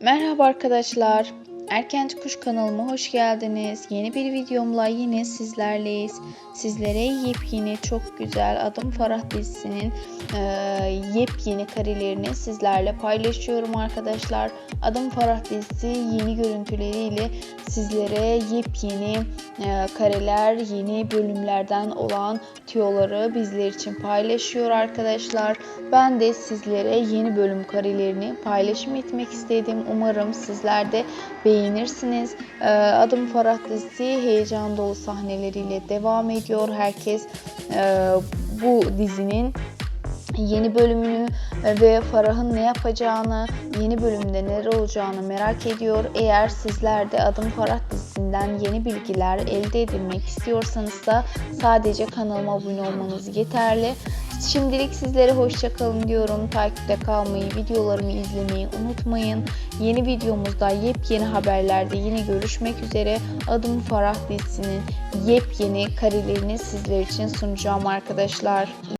Merhaba arkadaşlar. Erkenci Kuş kanalıma hoş geldiniz. Yeni bir videomla yine sizlerleyiz. Sizlere yepyeni çok güzel Adım Farah dizisinin e, yepyeni karelerini sizlerle paylaşıyorum arkadaşlar. Adım Farah dizisi yeni görüntüleriyle sizlere yepyeni kareler, yeni bölümlerden olan tüyoları bizler için paylaşıyor arkadaşlar. Ben de sizlere yeni bölüm karelerini paylaşım etmek istedim. Umarım sizler de beğenirsiniz. Ee, Adım Farah dizisi heyecan dolu sahneleriyle devam ediyor. Herkes e, bu dizinin yeni bölümünü ve Farah'ın ne yapacağını, yeni bölümde neler olacağını merak ediyor. Eğer sizler de Adım Farah dizisinden yeni bilgiler elde edilmek istiyorsanız da sadece kanalıma abone olmanız yeterli. Şimdilik sizlere hoşçakalın diyorum. Takipte kalmayı, videolarımı izlemeyi unutmayın. Yeni videomuzda yepyeni haberlerde yine görüşmek üzere. Adım Farah dizisinin yepyeni karelerini sizler için sunacağım arkadaşlar.